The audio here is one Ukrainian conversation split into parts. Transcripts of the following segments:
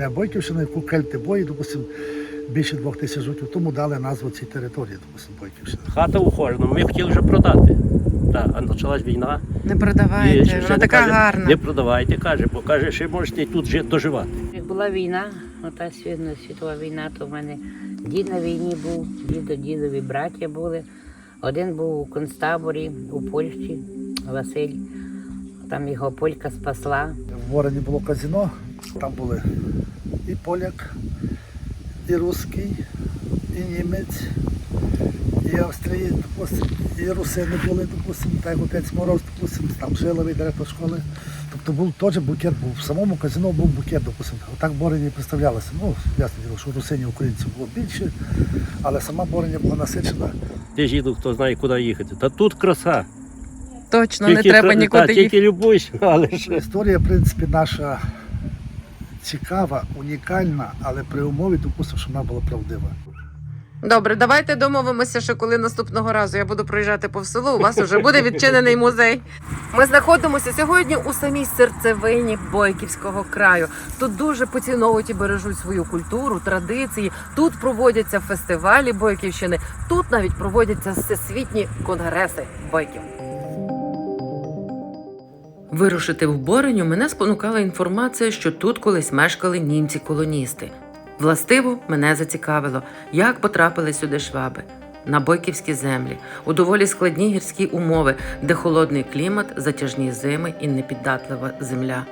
земля Бойківщина, яку кельти бої, допустим, більше двох тисяч років тому дали назву цій території, допустим, Бойківщина. Хата ухожена, ми хотіли вже продати. Так, а почалась війна. Не продавайте, ще вона не така каже, гарна. Не продавайте, каже, бо каже, ще можете тут жити, доживати. Як була війна, ота світна світова війна, то в мене дід на війні був, дідо, дідові браття були. Один був у концтаборі у Польщі, Василь. Там його полька спасла. В Вороні було казино, там були і поляк, і русський, і німець, і австрієць, допустим, і русини були, допустим, так як отець Мороз, допустим, там жиловий директор школи. Тобто був теж букет був. В самому казино був букет, допустим. Отак Борені представлялося. Ну, ясно діло, що русинів українців було більше, але сама Бореня була насичена. Ти ж їду, хто знає, куди їхати. Та тут краса. Точно, не треба нікуди та, їхати. Тільки любуйся, але ж. Історія, в принципі, наша цікава, унікальна, але при умові, допустим, що вона була правдива. Добре, давайте домовимося, що коли наступного разу я буду проїжджати по селу, у вас вже буде відчинений музей. Ми знаходимося сьогодні у самій серцевині Бойківського краю. Тут дуже поціновують і бережуть свою культуру, традиції. Тут проводяться фестивалі Бойківщини. Тут навіть проводяться всесвітні конгреси Бойків. Вирушити в Бореню мене спонукала інформація, що тут колись мешкали німці-колоністи. Властиво мене зацікавило, як потрапили сюди шваби. На бойківські землі, у доволі складні гірські умови, де холодний клімат, затяжні зими і непіддатлива земля.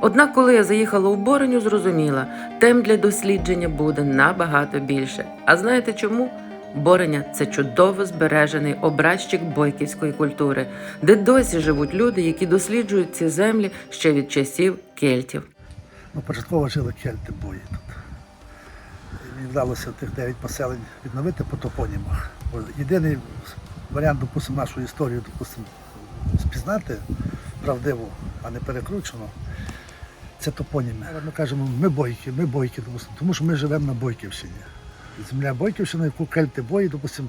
Однак, коли я заїхала у Бореню, зрозуміла, тем для дослідження буде набагато більше. А знаєте чому? Бореня це чудово збережений образчик бойківської культури, де досі живуть люди, які досліджують ці землі ще від часів кельтів. Ну, початково жили кельти бої тут. Мені вдалося тих дев'ять поселень відновити по топонімах. Єдиний варіант, допустимо, нашу історію, допустимо, спізнати правдиву, а не перекручену, це топоніми. Ми кажемо, ми бойки, ми бойки, тому що ми живемо на Бойківщині. Земля Бойківщина, яку кельти бої, допустимо,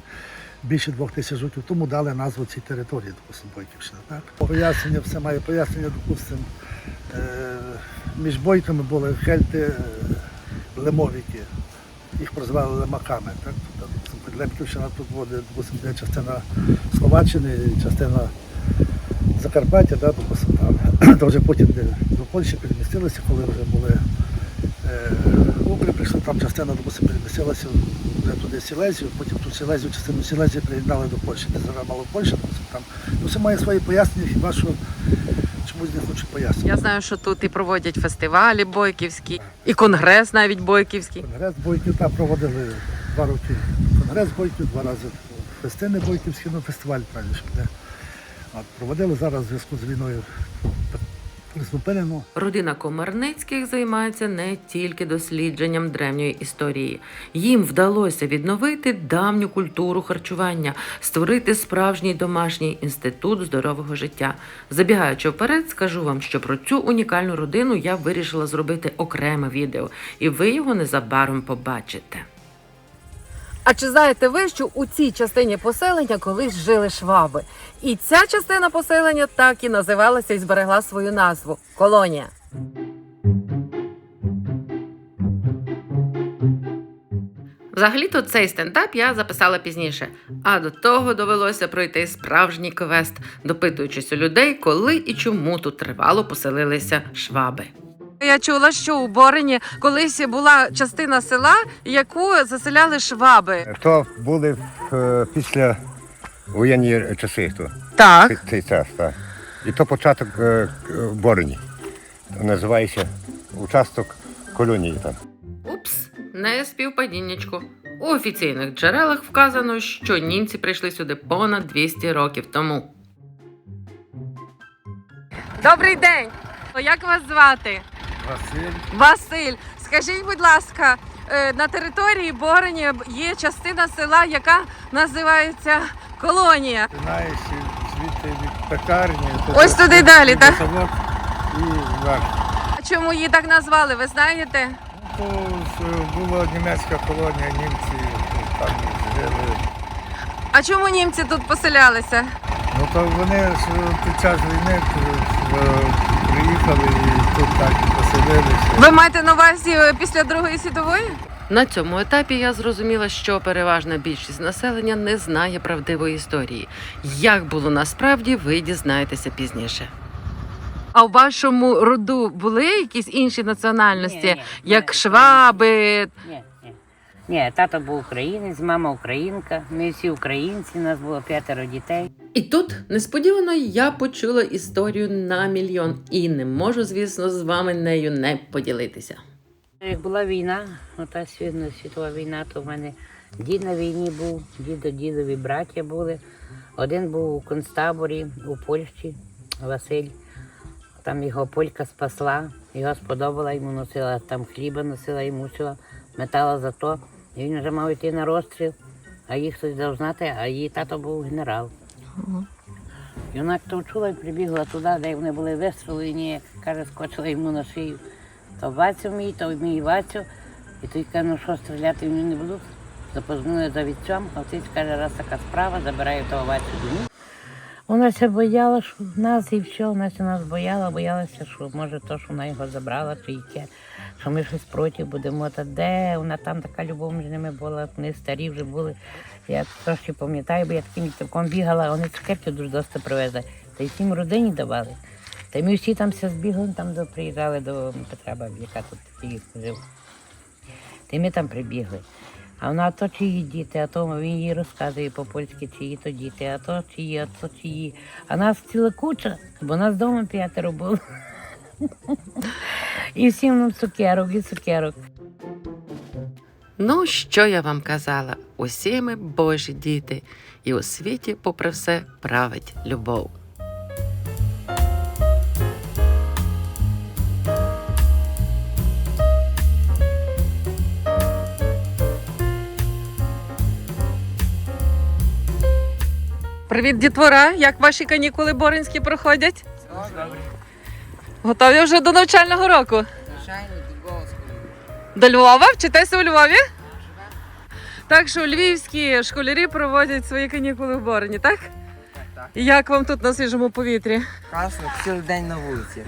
більше двох тисяч років тому дали назву цій території, допустимо, Бойківщина. Так? Пояснення, все має пояснення, допустимо, е, між бойками були хельти е, лемовіки. Їх прозивали лемаками. Так? Тобто, Лемківщина тут буде, допустимо, де частина Словаччини, частина Закарпаття, да, допустимо, там. То вже потім до Польщі перемістилися, коли вже були е, прийшли, там частина, допустимо, перемістилася вже туди Сілезію, потім ту Сілезію, частину Сілезії приєднали до Польщі, де зараз мало Польща, там. Ну, все має свої пояснення, хіба що чомусь не хочу пояснити. Я знаю, що тут і проводять фестивалі бойківські, і конгрес навіть бойківський. Конгрес бойків там проводили два роки. Конгрес бойків, два рази фестини бойківські, ну фестиваль. От, проводили зараз в зв'язку з війною призупинено. Родина Комарницьких займається не тільки дослідженням древньої історії. Їм вдалося відновити давню культуру харчування, створити справжній домашній інститут здорового життя. Забігаючи вперед, скажу вам, що про цю унікальну родину я вирішила зробити окреме відео, і ви його незабаром побачите. А чи знаєте ви, що у цій частині поселення колись жили шваби? І ця частина поселення так і називалася і зберегла свою назву колонія. Взагалі-то цей стендап я записала пізніше, а до того довелося пройти справжній квест, допитуючись у людей, коли і чому тут тривало поселилися шваби. Я чула, що у Борині колись була частина села, яку заселяли шваби. То були е, після воєнні часи, то, Так. цей, час, так. І то початок е, к- Борині. Називається участок колонії там. Упс, не співпадіннячко. У офіційних джерелах вказано, що німці прийшли сюди понад 200 років тому. Добрий день! Як вас звати? Василь. Василь. Скажіть, будь ласка, е, на території Борені є частина села, яка називається колонія. Починаєш звідти від пекарні. Ось туди далі, так? Совок і вверх. А Чому її так назвали? Ви знаєте? То була німецька колонія, німці там жили. А чому німці тут поселялися? Ну то вони ж під час війни е, приїхали і тут так і поселилися. Ви маєте на увазі е, після Другої світової? На цьому етапі я зрозуміла, що переважна більшість населення не знає правдивої історії. Як було насправді, ви дізнаєтеся пізніше. А у вашому роду були якісь інші національності, Ні, ні, як ні, шваби? Ні, ні. Ні, тато був українець, мама українка. Ми всі українці, нас було п'ятеро дітей. І тут несподівано я почула історію на мільйон і не можу, звісно, з вами нею не поділитися. Як була війна, ота світова війна, то в мене дід на війні був, дідо, дідові браття були. Один був у концтаборі у Польщі, Василь. Там його полька спасла, його сподобала, йому носила там хліба, носила йому всього, метала за то. І він вже мав йти на розстріл, а їх хтось знати, а її тато був генерал. І вона то чула і прибігла туди, де вони були вистрілені, каже, скочила йому на шию. То Вацю мій, то мій Вацю. І той каже, ну що стріляти в нього не будуть. Запознали за вітцем, а отець каже, раз така справа, забираю того Вацю до. Вона ся бояла, що нас і все, вона ся нас бояла, боялася, що може то, що вона його забрала, чи яке, що ми щось проти будемо. Та де вона там така любов між ними була, вони старі вже були. Я трошки пам'ятаю, бо я таким вітаком бігала, вони цукерки дуже досить привезли. Та й всім родині давали. Та ми всі там все збігли, там до, приїжджали до Петра Баб'яка, тут такий жив. Та й ми там прибігли. А вона то чиї діти, а то він їй розказує по-польськи, чиї то діти, а то чиї, а то чиї. А нас ціла куча, бо нас вдома п'ятеро було. І всім нам цукерок, і цукерок. Ну, що я вам казала? Усі ми Божі діти, і у світі, попри все, править любов. Привіт, дітвора! Як ваші канікули боринські проходять? Готові вже до навчального року? До Львова? Вчитеся у Львові? Так що львівські школярі проводять свої канікули в Борині, так? І Як вам тут на свіжому повітрі? Класно, цілий день на вулиці.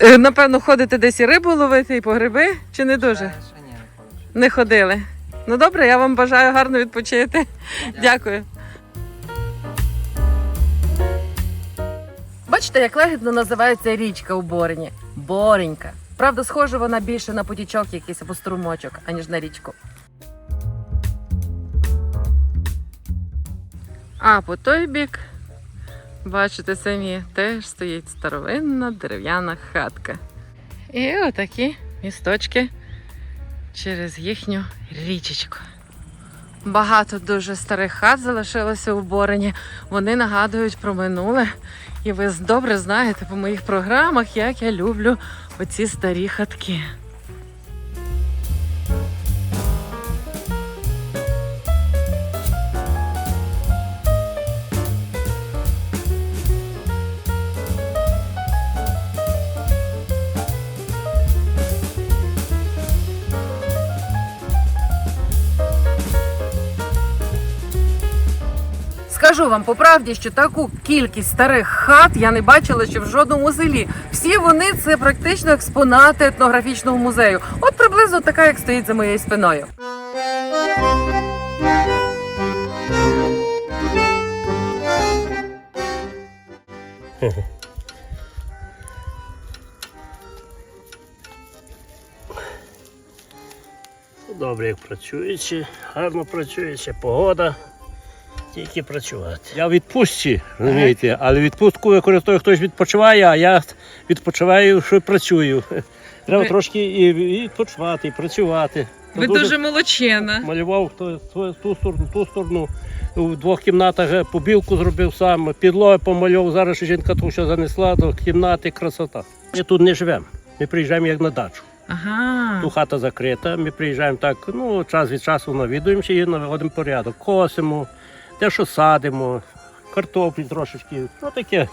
Е, Напевно, ходите десь і рибу ловити, і по гриби, чи не дуже? Ще ні, не хочу. Не ходили. Ну добре, я вам бажаю гарно відпочити. Дякую. Бачите, як легідно називається річка у Борині. Боренька. Правда, схоже вона більше на потічок якийсь або струмочок, аніж на річку. А по той бік, бачите самі, теж стоїть старовинна дерев'яна хатка. І отакі місточки через їхню річечку. Багато дуже старих хат залишилося у Борині. Вони нагадують про минуле. І ви добре знаєте по моїх програмах, як я люблю оці старі хатки. Скажу вам по правді, що таку кількість старих хат я не бачила ще в жодному селі. Всі вони це практично експонати етнографічного музею. От приблизно така, як стоїть за моєю спиною. Добре, як працюючи, гарно працюючи, погода. Тільки працювати. Я в відпустці, розумієте, але відпустку використовую хтось відпочиває, а я відпочиваю, що працюю. Треба Ви- трошки і і відпочивати, і працювати. Ви дуже молодчина. малював ту, ту, ту сторону, ту сторону. У двох кімнатах е, побілку зробив сам, підлоги помалював. Зараз ще жінка ту що занесла до кімнати, красота. Ми тут не живемо. Ми приїжджаємо як на дачу. Ага. Ту хата закрита. Ми приїжджаємо так, ну, час від часу навідуємося і наводимо порядок. Косимо, те, що садимо, картоплі трошечки. Ну таке.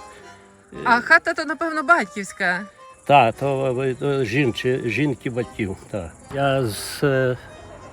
А хата то, напевно, батьківська. Так, то жінки, жінки батьків. Так. Я з, е,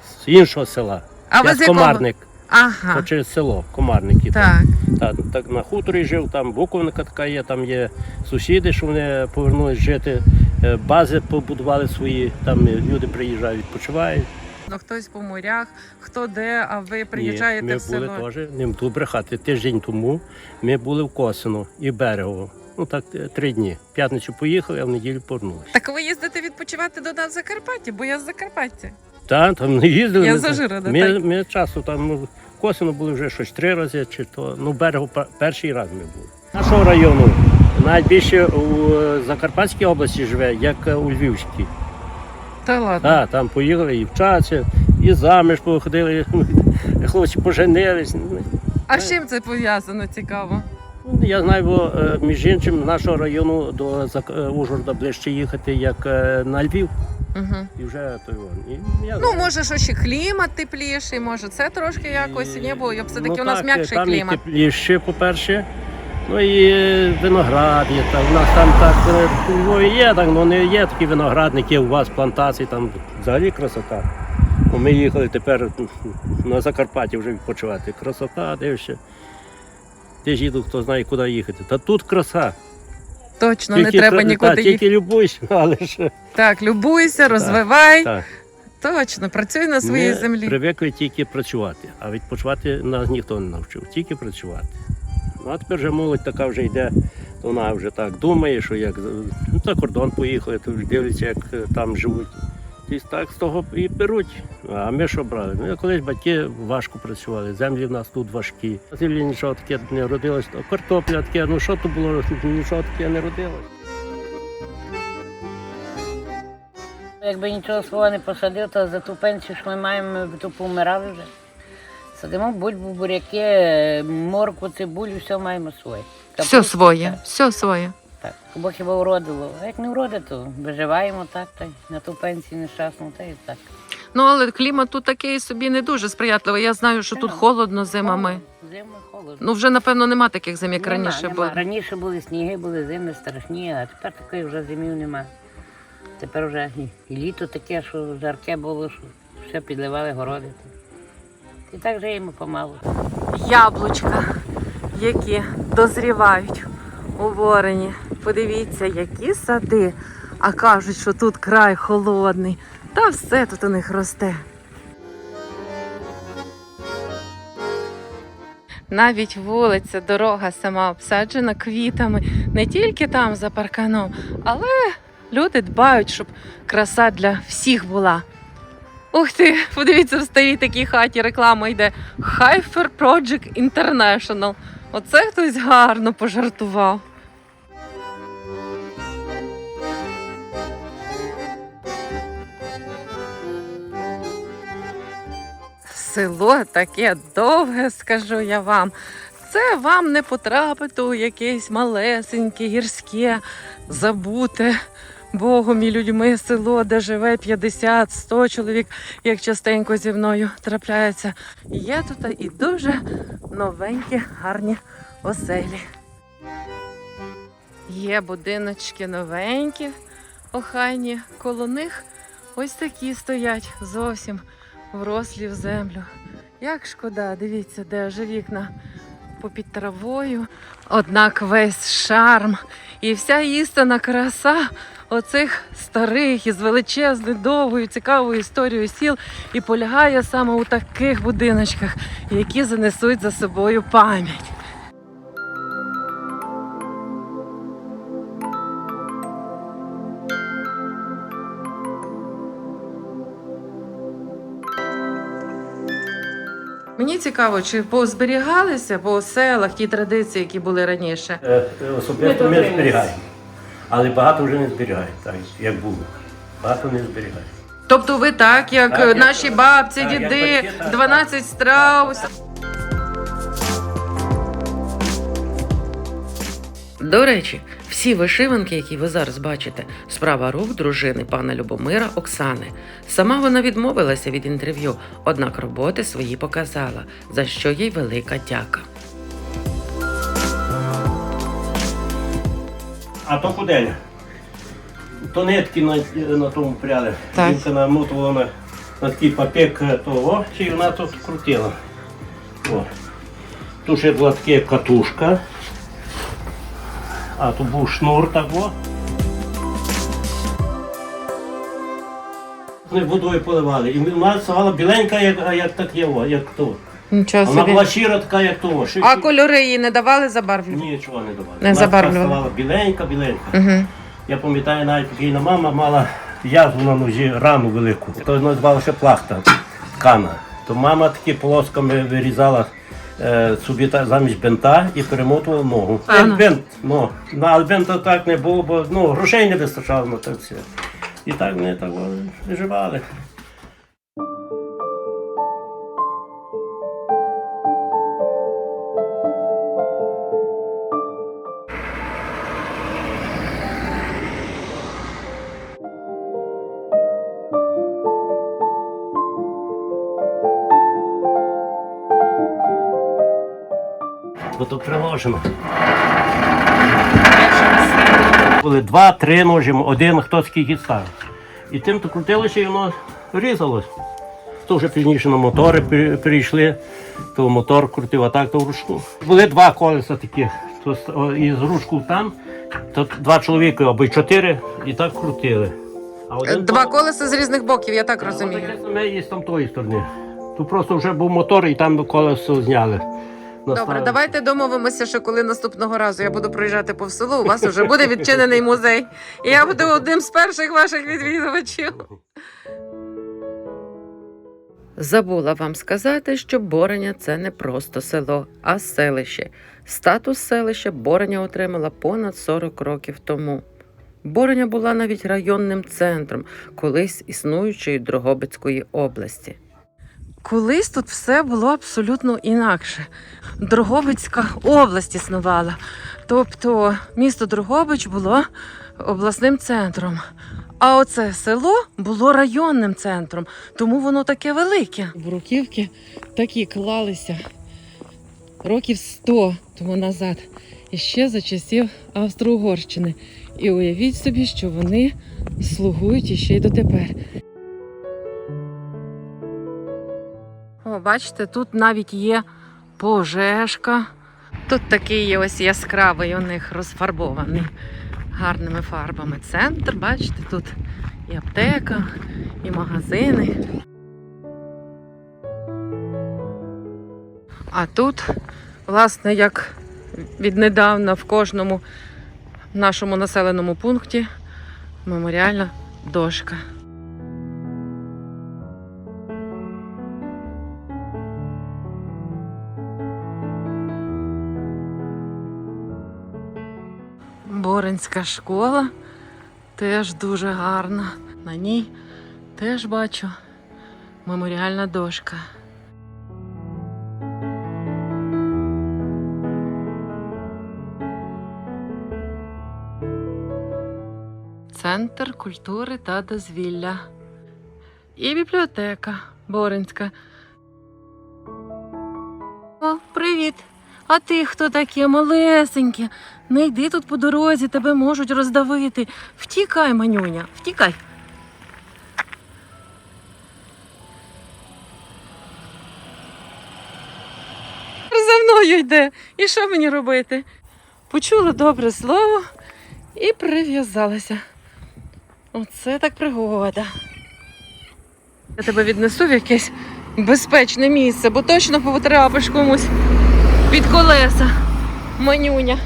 з іншого села. А Я з комарник. Ага. то через село, комарники. Так. Там. Та, так на хуторі жив, там Буковника така є, там є сусіди, що вони повернулись жити, е, бази побудували свої, там люди приїжджають, відпочивають. Ну, хтось по морях, хто де, а ви приїжджаєте Ні, ми в село. були теж, не буду брехати, тиждень тому ми були в Косино і Берегово. Ну так, е, три дні. П'ятницю поїхали, а в неділю повернулися. Так ви їздите відпочивати до нас в Закарпатті, бо я з Закарпаття. Та, там не їздили. Я ми, ми, так. ми часто там ну, Косино були вже щось три рази, чи то ну берегу перший раз ми були. Нашого району найбільше у е, Закарпатській області живе, як е, у Львівській. Та ладно. Так, там поїхали і вчаться, і заміж походили, хлопці поженились. А з чим це пов'язано цікаво? Ну, Я знаю, бо е, між іншим нашого району до е, Ужгорода ближче їхати, як е, на Львів. Угу. І вже вон. Я Ну, може, що ще клімат тепліший, може, це трошки якось ні, бо все-таки Ну, у нас м'якший там клімат. і тепліше, по-перше. Ну і е, виноград є. Там, у нас там так е, у Львові є, так, ну не є такі виноградники, у вас плантації, там взагалі красота. Ну, Ми їхали тепер на Закарпатті вже відпочивати. Красота, дивишся. Ти ж їду, хто знає, куди їхати. Та тут краса. Точно, не треба кра- нікуди та, їхати. Тільки любуйся, але ж Так, любуйся, розвивай. так. Точно, працюй на своїй Ми землі. привикли тільки працювати, а відпочивати нас ніхто не навчив, тільки працювати. Ну а тепер вже молодь така вже йде, то вона вже так думає, що як ну, за кордон поїхали, то вже дивляться, як е, там живуть. І так з того і беруть. А ми що брали? Ну, колись батьки важко працювали, землі в нас тут важкі. Землі нічого таке не родилось, то картопля таке, ну що то було, нічого таке не родилось. Якби нічого свого не посадив, то за ту пенсію, що ми маємо, ми б то помирали вже. Садимо бульбу, буряки, моркву, цибулю, все маємо своє. Все своє, так, все своє. Так, бо хіба вродило. А як не вродить, то виживаємо так, та й на ту пенсію нещасну, та й так. Ну, але клімат тут такий собі не дуже сприятливий. Я знаю, що тут Так. холодно зимами. Зимою холодно. Ну, вже, напевно, нема таких зим, як Нема, раніше нема. було. Раніше були сніги, були зими страшні, а тепер такої вже зимів нема. Тепер вже і, і літо таке, що жарке було, що все підливали городи. І так живемо помалу. Яблучка, які дозрівають у Ворені. Подивіться, які сади. А кажуть, що тут край холодний. Та все тут у них росте. Навіть вулиця, дорога сама обсаджена квітами, не тільки там за парканом, але люди дбають, щоб краса для всіх була. Ух ти, подивіться, в старій такій хаті реклама йде. Hyper Project International. Оце хтось гарно пожартував. Село таке довге, скажу я вам. Це вам не потрапити у якесь малесеньке, гірське, забуте Богом і людьми село, де живе 50-100 чоловік, як частенько зі мною трапляється. Є тут і дуже новенькі, гарні оселі. Є будиночки новенькі, охайні. Коло них ось такі стоять зовсім врослі в землю. Як шкода, дивіться, де аж вікна попід травою. Однак весь шарм і вся істинна краса оцих старих із величезною, довгою, цікавою історією сіл і полягає саме у таких будиночках, які занесуть за собою пам'ять. Мені цікаво, чи позберігалися по селах ті традиції, які були раніше. Е, Особисто ми зберігаємо. Але багато вже не зберігають, так як було. Багато не зберігають. Тобто ви так, як Так, е, як- наші бабці, так, діди, батьки, так, 12 страус. До речі, всі вишиванки, які ви зараз бачите, справа рук дружини пана Любомира Оксани. Сама вона відмовилася від інтерв'ю, однак роботи свої показала, за що їй велика дяка. А то кудель. То нитки на, на тому пряли. Так. Жінка намотувала на, на такий папік того, чи вона тут крутила. О. Тут ще була така катушка. А тут був шнур так о. Водою поливали. І вона ставала біленька, як, як так є, як то. Нічого Вона собі. була щира така, як то. Ши- А кольори її не давали забарвлювати? Нічого не давали. Не Вона забарвлювали. ставала біленька, біленька. Угу. Я пам'ятаю, навіть покійна мама мала язву на нозі, рану велику. То називалося плахта, ткана. То мама такі полосками вирізала е, собі та, замість бинта і перемотувала ногу. Ага. Як бинт, ну, ну, але бинта так не було, бо ну, грошей не вистачало на це все. І так вони так о, виживали. То. Були два-три ножі, один хто скільки ставив. І тим то крутилося і воно різалось. То вже пізніше на мотори перейшли, то мотор крутив, а так то вручну. Були два колеса таких, то і з ручку там, то два чоловіки або чотири, і так крутили. А один Два колеса з різних боків, я так Таке розумію. саме і з тамтої сторони. Тут просто вже був мотор і там колесо зняли. Добре, давайте домовимося, що коли наступного разу я буду проїжджати по селу, у вас вже буде відчинений музей. І я буду одним з перших ваших відвідувачів. Забула вам сказати, що Бореня це не просто село, а селище. Статус селища Бореня отримала понад 40 років тому. Бореня була навіть районним центром колись існуючої Дрогобицької області. Колись тут все було абсолютно інакше. Дрогобицька область існувала. Тобто місто Дрогобич було обласним центром. А оце село було районним центром, тому воно таке велике. Бруківки такі клалися років 100 тому назад, і ще за часів Австро-Угорщини. І уявіть собі, що вони слугують іще й дотепер. О, бачите, тут навіть є пожежка. Тут такий є ось яскравий у них розфарбований гарними фарбами. Центр, бачите, тут і аптека, і магазини. А тут, власне, як віднедавна в кожному нашому населеному пункті меморіальна дошка. Боринська школа теж дуже гарна. На ній теж бачу меморіальна дошка. Центр культури та дозвілля. І бібліотека Боринська. О, привіт! А ти хто таке малесеньке? Не йди тут по дорозі, тебе можуть роздавити. Втікай, манюня, втікай. За мною йде. І що мені робити? Почула добре слово і прив'язалася. Оце так пригода. Я тебе віднесу в якесь безпечне місце, бо точно потрапиш комусь під колеса. Манюня.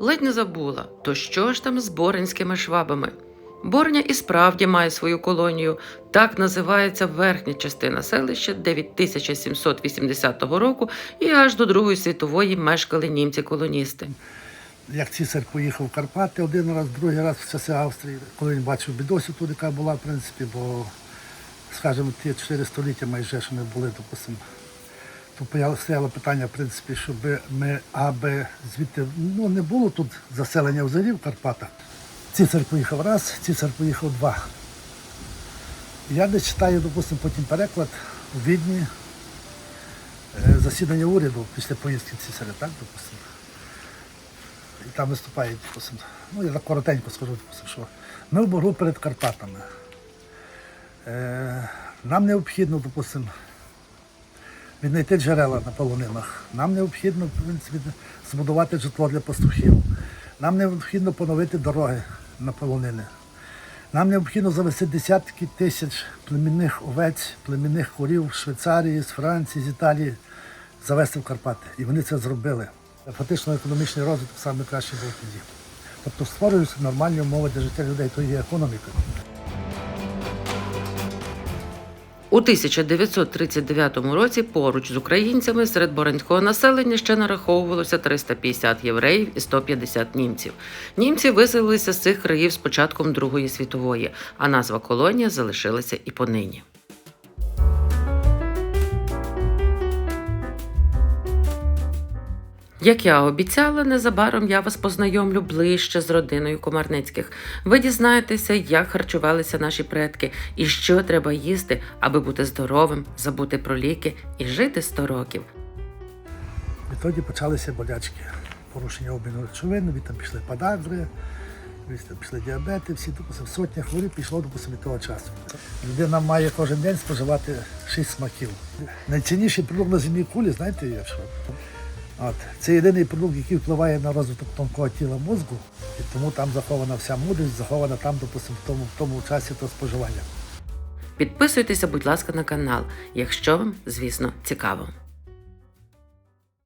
Ледь не забула, то що ж там з боринськими швабами? Борня і справді має свою колонію. Так називається верхня частина селища, де від 1780 року і аж до Другої світової мешкали німці-колоністи. Як цісар поїхав в Карпати один раз, другий раз в часи Австрії, коли він бачив бідосю тут, яка була, в принципі, бо, скажімо, ті чотири століття майже, що ми були, допустимо, стояло питання, в принципі, щоб ми аби звідти ну, не було тут заселення взагалі в Карпатах. Цісар поїхав раз, цісар поїхав два. Я не читаю, допустимо, потім переклад у Відні, е, засідання уряду після поїздки цісаря, так, допустимо. І там виступає, допустим, ну я так коротенько скажу, допустим, що ми в боргу перед Карпатами. Е, нам необхідно, допустим, віднайти джерела на полонинах. Нам необхідно в принципі, збудувати житло для пастухів. Нам необхідно поновити дороги на полонини. Нам необхідно завести десятки тисяч племінних овець, племінних корів з Швейцарії, з Франції, з Італії, завести в Карпати. І вони це зробили. Фактично економічний розвиток саме кращий був тоді. Тобто створюються нормальні умови для життя людей, то є економіка. У 1939 році поруч з українцями серед боронського населення ще нараховувалося 350 євреїв і 150 німців. Німці виселилися з цих країв з початком Другої світової, а назва колонія залишилася і понині. Як я обіцяла, незабаром я вас познайомлю ближче з родиною Комарницьких. Ви дізнаєтеся, як харчувалися наші предки і що треба їсти, аби бути здоровим, забути про ліки і жити 100 років. Відтоді почалися болячки, порушення обміну речовин, від там пішли подагри, від там пішли діабети, всі допустим, сотня хворіб пішло допустим, від того часу. Людина має кожен день споживати шість смаків. Найцінніший продукт на земній кулі, знаєте, є що? От. Це єдиний продукт, який впливає на розвиток тонкого тіла мозку, і тому там захована вся мудрість, захована там, допустимо, в тому, в тому часі то споживання. Підписуйтеся, будь ласка, на канал, якщо вам, звісно, цікаво.